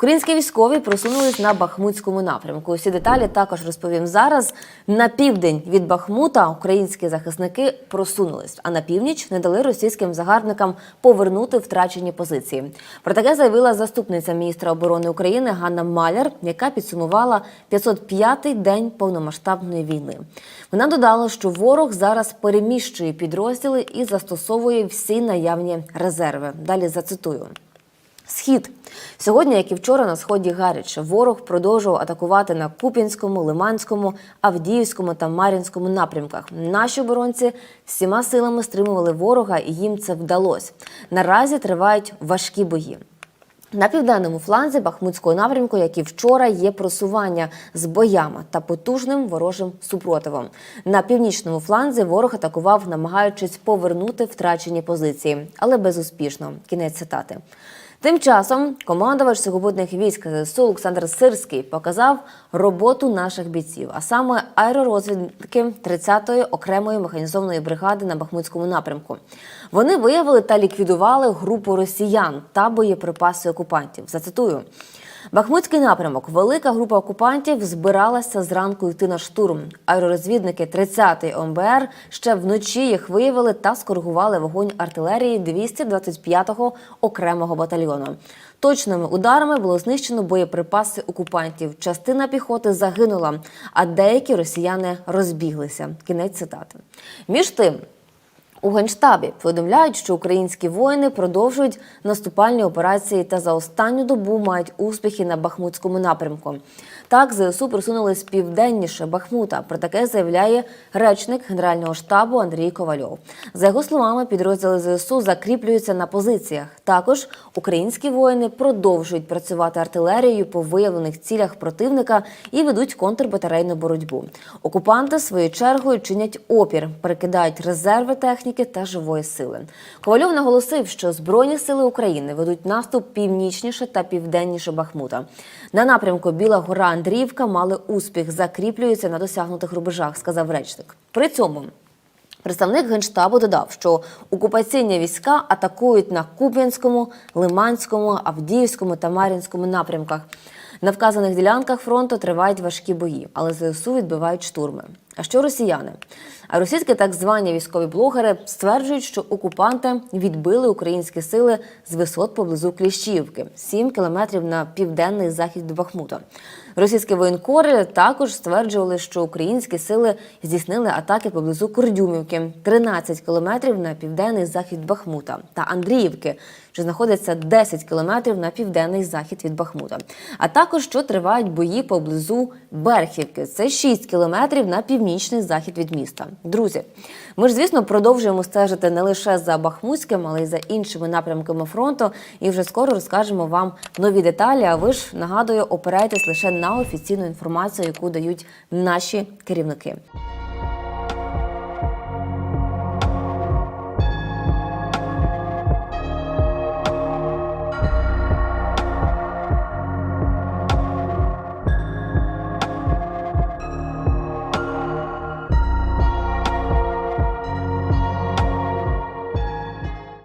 Українські військові просунулись на Бахмутському напрямку. Усі деталі також розповім зараз. На південь від Бахмута українські захисники просунулись, а на північ не дали російським загарбникам повернути втрачені позиції. Про таке заявила заступниця міністра оборони України Ганна Маляр, яка підсумувала 505-й день повномасштабної війни. Вона додала, що ворог зараз переміщує підрозділи і застосовує всі наявні резерви. Далі зацитую. Схід сьогодні, як і вчора, на сході гаряче. Ворог продовжував атакувати на Куп'янському, Лиманському, Авдіївському та Мар'їнському напрямках. Наші оборонці всіма силами стримували ворога, і їм це вдалося. Наразі тривають важкі бої. На південному фланзі Бахмутського напрямку, як і вчора, є просування з боями та потужним ворожим супротивом. На північному фланзі ворог атакував, намагаючись повернути втрачені позиції, але безуспішно. Кінець цитати. Тим часом командувач сухопутних військ ЗСУ Олександр Сирський показав роботу наших бійців, а саме аеророзвідки 30-ї окремої механізованої бригади на Бахмутському напрямку. Вони виявили та ліквідували групу росіян та боєприпаси окупантів. Зацитую. Бахмутський напрямок. Велика група окупантів збиралася зранку йти на штурм. Аеророзвідники 30-ї ОМБР ще вночі їх виявили та скоригували вогонь артилерії 225-го окремого батальйону. Точними ударами було знищено боєприпаси окупантів. Частина піхоти загинула, а деякі росіяни розбіглися. Кінець цитати. Між тим. У генштабі повідомляють, що українські воїни продовжують наступальні операції та за останню добу мають успіхи на Бахмутському напрямку. Так, ЗСУ просунулись південніше Бахмута. Про таке заявляє речник Генерального штабу Андрій Ковальов. За його словами, підрозділи ЗСУ закріплюються на позиціях. Також українські воїни продовжують працювати артилерією по виявлених цілях противника і ведуть контрбатарейну боротьбу. Окупанти своєю чергою чинять опір, перекидають резерви техніки та живої сили. Ковальов наголосив, що Збройні сили України ведуть наступ північніше та південніше Бахмута. На напрямку Біла Гора Андріївка мали успіх, закріплюються на досягнутих рубежах, сказав речник. При цьому Представник генштабу додав, що окупаційні війська атакують на Куп'янському, Лиманському, Авдіївському та Мар'їнському напрямках. На вказаних ділянках фронту тривають важкі бої, але ЗСУ відбивають штурми. А що росіяни? А російські так звані військові блогери стверджують, що окупанти відбили українські сили з висот поблизу Кліщівки, 7 кілометрів на південний захід від Бахмута. Російські воєнкори також стверджували, що українські сили здійснили атаки поблизу Кордюмівки, 13 кілометрів на південний захід Бахмута та Андріївки, що знаходиться 10 кілометрів на південний захід від Бахмута. А також що тривають бої поблизу Берхівки. Це 6 кілометрів на північний захід від міста. Друзі, ми ж звісно продовжуємо стежити не лише за Бахмутським, але й за іншими напрямками фронту. І вже скоро розкажемо вам нові деталі. А ви ж нагадую, опирайтесь лише на офіційну інформацію, яку дають наші керівники.